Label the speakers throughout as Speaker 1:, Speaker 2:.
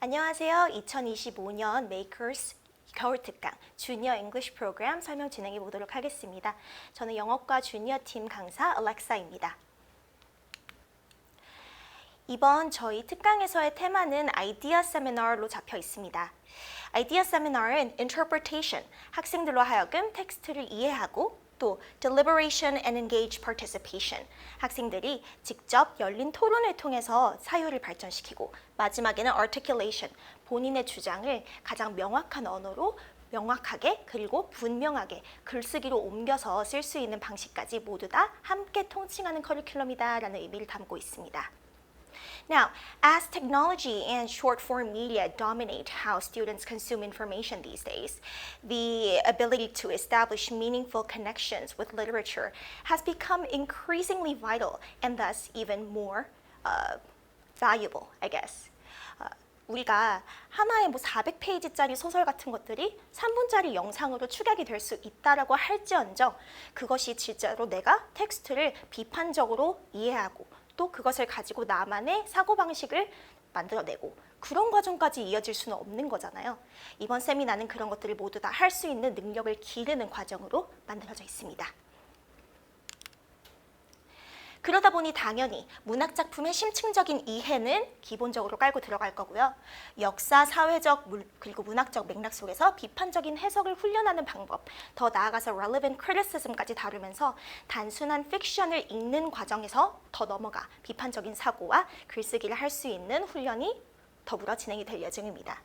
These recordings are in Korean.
Speaker 1: 안녕하세요. 2025년 Makers 겨울 특강 주니어 잉글리시 프로그램 설명 진행해 보도록 하겠습니다. 저는 영어과 주니어 팀 강사 알렉사입니다. 이번 저희 특강에서의 테마는 아이디어 세미나로 잡혀 있습니다. 아이디어 세미나는 interpretation, 학생들로 하여금 텍스트를 이해하고 또 deliberation and engaged participation, 학생들이 직접 열린 토론을 통해서 사유를 발전시키고 마지막에는 articulation, 본인의 주장을 가장 명확한 언어로 명확하게 그리고 분명하게 글쓰기로 옮겨서 쓸 수 있는 방식까지 모두 다 함께 통칭하는 커리큘럼이다라는 의미를 담고 있습니다. Now, as technology and short form media dominate how students consume information these days, the ability to establish meaningful connections with literature has become increasingly vital and thus even more uh, valuable, I guess. 어, 우리가 하나의 뭐 400페이지짜리 소설 같은 것들이 3분짜리 영상으로 축약이 될 수 있다라고 할지언정 그것이 실제로 내가 텍스트를 비판적으로 이해하고 또 그것을 가지고 나만의 사고방식을 만들어내고 그런 과정까지 이어질 수는 없는 거잖아요. 이번 세미나는 그런 것들을 모두 다 할 수 있는 능력을 기르는 과정으로 만들어져 있습니다. 그러다 보니 당연히 문학 작품의 심층적인 이해는 기본적으로 깔고 들어갈 거고요. 역사, 사회적 물- 그리고 문학적 맥락 속에서 비판적인 해석을 훈련하는 방법, 더 나아가서 relevant criticism까지 다루면서 단순한 픽션을 읽는 과정에서 더 넘어가 비판적인 사고와 글쓰기를 할 수 있는 훈련이 더불어 진행이 될 예정입니다.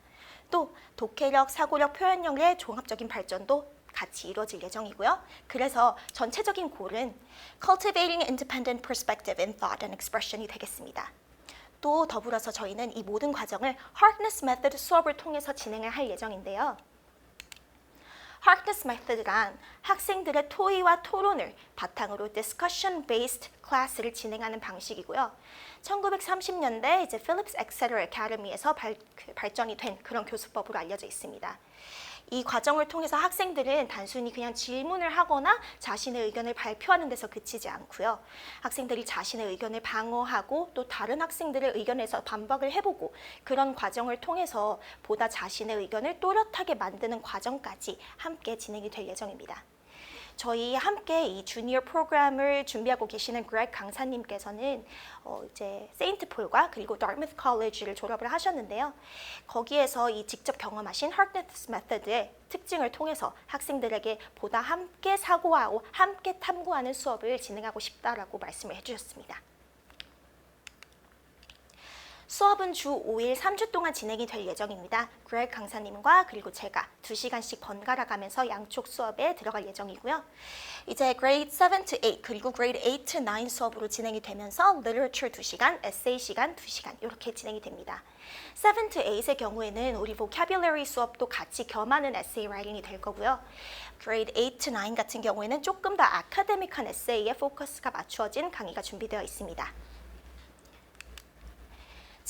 Speaker 1: 또 독해력, 사고력, 표현력의 종합적인 발전도 같이 이루어질 예정이고요. 그래서 전체적인 골은 Cultivating Independent Perspective in Thought and Expression이 되겠습니다. 또 더불어서 저희는 이 모든 과정을 Harkness Method 수업을 통해서 진행을 할 예정인데요. Harkness Method란 학생들의 토의와 토론을 바탕으로 discussion-based 클래스를 진행하는 방식이고요. 1930년대 이제 필립스 엑세터 애카데미에서 발, 그 발전이 된 그런 교수법으로 알려져 있습니다. 이 과정을 통해서 학생들은 단순히 그냥 질문을 하거나 자신의 의견을 발표하는 데서 그치지 않고요. 학생들이 자신의 의견을 방어하고 또 다른 학생들의 의견에서 반박을 해보고 그런 과정을 통해서 보다 자신의 의견을 또렷하게 만드는 과정까지 함께 진행이 될 예정입니다. 저희 함께 이 주니어 프로그램을 준비하고 계시는 그렉 강사님께서는 어 이제 세인트 폴과 그리고 다르미스 컬리지를 졸업을 하셨는데요. 거기에서 이 직접 경험하신 하크네스 메서드의 특징을 통해서 학생들에게 보다 함께 사고하고 함께 탐구하는 수업을 진행하고 싶다라고 말씀을 해주셨습니다. 수업은 주 5일 3주 동안 진행이 될 예정입니다. 그렉 강사님과 그리고 제가 2시간씩 번갈아 가면서 양쪽 수업에 들어갈 예정이고요. 이제 grade 7 to 8 그리고 grade 8 to 9 수업으로 진행이 되면서 literature 2시간, essay 시간 2시간 이렇게 진행이 됩니다. 7 to 8의 경우에는 우리 vocabulary 수업도 같이 겸하는 essay writing이 될 거고요. grade 8 to 9 같은 경우에는 조금 더 아카데믹한 에세이에 포커스가 맞추어진 강의가 준비되어 있습니다.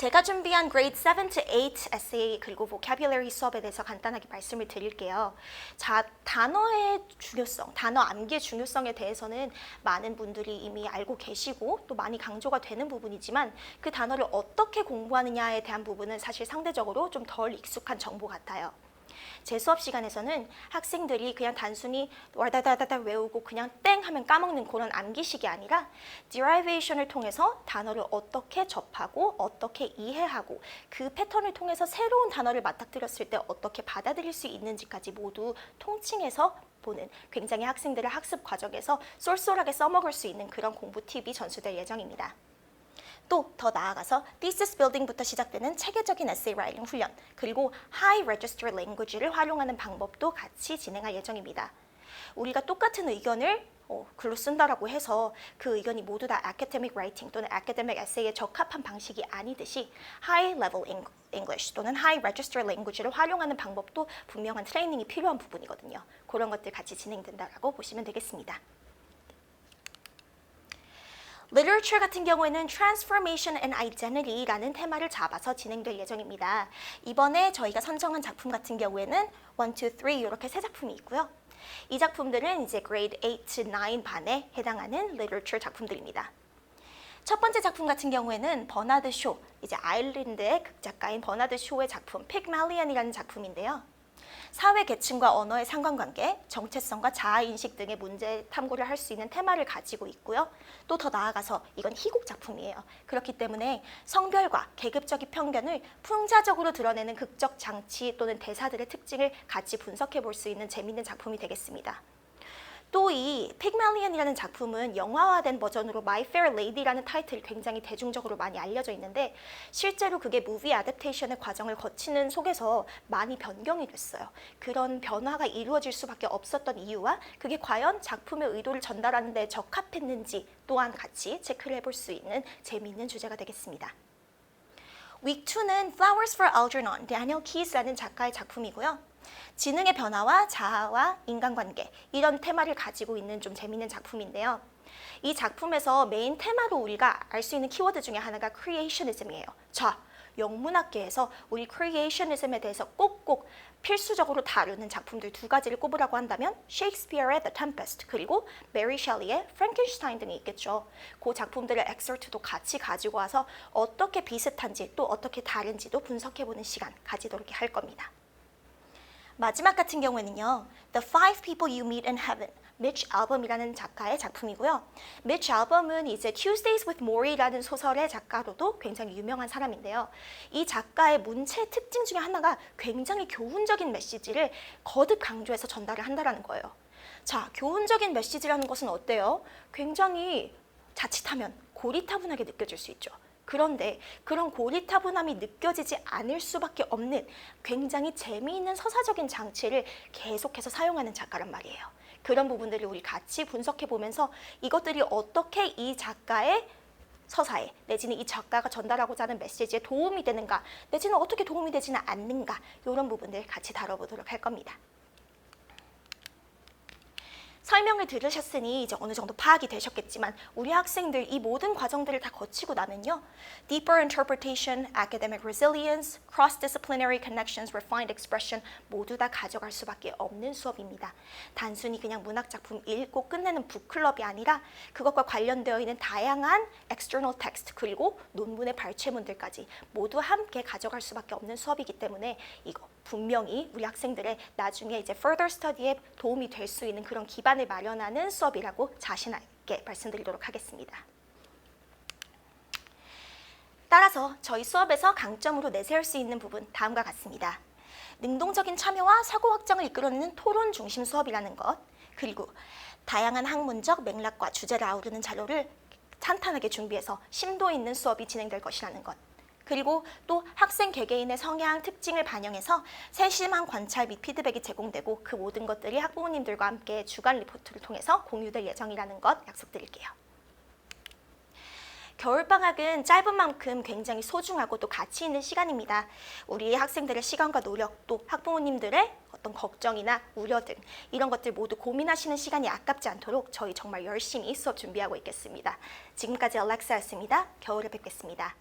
Speaker 1: 제가 준비한 grade 7 to 8 essay 그리고 vocabulary 수업에 대해서 간단하게 말씀을 드릴게요. 자, 단어의 중요성, 단어 암기의 중요성에 대해서는 많은 분들이 이미 알고 계시고 또 많이 강조가 되는 부분이지만 그 단어를 어떻게 공부하느냐에 대한 부분은 사실 상대적으로 좀 덜 익숙한 정보 같아요. 제 수업 시간에서는 학생들이 그냥 단순히 와다다다다 외우고 그냥 땡 하면 까먹는 그런 암기식이 아니라 derivation을 통해서 단어를 어떻게 접하고 어떻게 이해하고 그 패턴을 통해서 새로운 단어를 맞닥뜨렸을 때 어떻게 받아들일 수 있는지까지 모두 통칭해서 보는 굉장히 학생들의 학습 과정에서 쏠쏠하게 써먹을 수 있는 그런 공부 팁이 전수될 예정입니다. 또 더 나아가서 thesis building부터 시작되는 체계적인 essay writing 훈련 그리고 high register language를 활용하는 방법도 같이 진행할 예정입니다. 우리가 똑같은 의견을 어, 글로 쓴다라고 해서 그 의견이 모두 다 academic writing 또는 academic essay에 적합한 방식이 아니듯이 high level Eng- English 또는 high register language를 활용하는 방법도 분명한 트레이닝이 필요한 부분이거든요. 그런 것들 같이 진행된다라고 보시면 되겠습니다. Literature 같은 경우에는 transformation and identity라는 테마를 잡아서 진행될 예정입니다. 이번에 저희가 선정한 작품 같은 경우에는 1, 2, 3 이렇게 세 작품이 있고요. 이 작품들은 이제 grade 8 to 9 반에 해당하는 literature 작품들입니다. 첫 번째 작품 같은 경우에는 버나드 쇼, 이제 아일랜드의 극작가인 버나드 쇼의 작품 픽말리언이라는 작품인데요. 사회 계층과 언어의 상관관계, 정체성과 자아 인식 등의 문제 탐구를 할 수 있는 테마를 가지고 있고요. 또 더 나아가서 이건 희곡 작품이에요. 그렇기 때문에 성별과 계급적인 편견을 풍자적으로 드러내는 극적 장치 또는 대사들의 특징을 같이 분석해 볼 수 있는 재밌는 작품이 되겠습니다. 또 이 픽말리언이라는 작품은 영화화된 버전으로 My Fair Lady라는 타이틀이 굉장히 대중적으로 많이 알려져 있는데 실제로 그게 무비 아댑테이션의 과정을 거치는 속에서 많이 변경이 됐어요. 그런 변화가 이루어질 수밖에 없었던 이유와 그게 과연 작품의 의도를 전달하는 데 적합했는지 또한 같이 체크를 해볼 수 있는 재미있는 주제가 되겠습니다. Week 2는 Flowers for Algernon, Daniel Keyes라는 작가의 작품이고요. 지능의 변화와 자아와 인간관계 이런 테마를 가지고 있는 좀 재밌는 작품인데요. 이 작품에서 메인 테마로 우리가 알 수 있는 키워드 중에 하나가 creationism이에요. 자, 영문학계에서 우리 creationism에 대해서 꼭꼭 필수적으로 다루는 작품들 두 가지를 꼽으라고 한다면 셰익스피어의 The Tempest 그리고 메리 셸리의 Frankenstein 등이 있겠죠. 그 작품들의 excerpt도 같이 가지고 와서 어떻게 비슷한지 또 어떻게 다른지도 분석해보는 시간 가지도록 할 겁니다. 마지막 같은 경우에는요. The Five People You Meet in Heaven, 미치 앨범이라는 작가의 작품이고요. 미치 앨범은 이제 Tuesdays with Morrie라는 소설의 작가로도 굉장히 유명한 사람인데요. 이 작가의 문체 특징 중에 하나가 굉장히 교훈적인 메시지를 거듭 강조해서 전달을 한다라는 거예요. 자, 교훈적인 메시지라는 것은 어때요? 굉장히 자칫하면 고리타분하게 느껴질 수 있죠. 그런데 그런 고리타분함이 느껴지지 않을 수밖에 없는 굉장히 재미있는 서사적인 장치를 계속해서 사용하는 작가란 말이에요. 그런 부분들을 우리 같이 분석해 보면서 이것들이 어떻게 이 작가의 서사에 내지는 이 작가가 전달하고자 하는 메시지에 도움이 되는가 내지는 어떻게 도움이 되지는 않는가 이런 부분들 같이 다뤄보도록 할 겁니다. 설명을 들으셨으니 이제 어느 정도 파악이 되셨겠지만 우리 학생들 이 모든 과정들을 다 거치고 나면요. Deeper interpretation, academic resilience, cross-disciplinary connections, refined expression 모두 다 가져갈 수밖에 없는 수업입니다. 단순히 그냥 문학 작품 읽고 끝내는 북클럽이 아니라 그것과 관련되어 있는 다양한 external text 그리고 논문의 발췌문들까지 모두 함께 가져갈 수밖에 없는 수업이기 때문에 이거 분명히 우리 학생들의 나중에 이제 further study에 도움이 될 수 있는 그런 기반을 마련하는 수업이라고 자신 있게 말씀드리도록 하겠습니다. 따라서 저희 수업에서 강점으로 내세울 수 있는 부분 다음과 같습니다. 능동적인 참여와 사고 확장을 이끌어내는 토론 중심 수업이라는 것, 그리고 다양한 학문적 맥락과 주제를 아우르는 자료를 탄탄하게 준비해서 심도 있는 수업이 진행될 것이라는 것. 그리고 또 학생 개개인의 성향 특징을 반영해서 세심한 관찰 및 피드백이 제공되고 그 모든 것들이 학부모님들과 함께 주간 리포트를 통해서 공유될 예정이라는 것 약속드릴게요. 겨울방학은 짧은 만큼 굉장히 소중하고 또 가치 있는 시간입니다. 우리 학생들의 시간과 노력, 또 학부모님들의 어떤 걱정이나 우려 등 이런 것들 모두 고민하시는 시간이 아깝지 않도록 저희 정말 열심히 수업 준비하고 있겠습니다. 지금까지 알렉사였습니다. 겨울에 뵙겠습니다.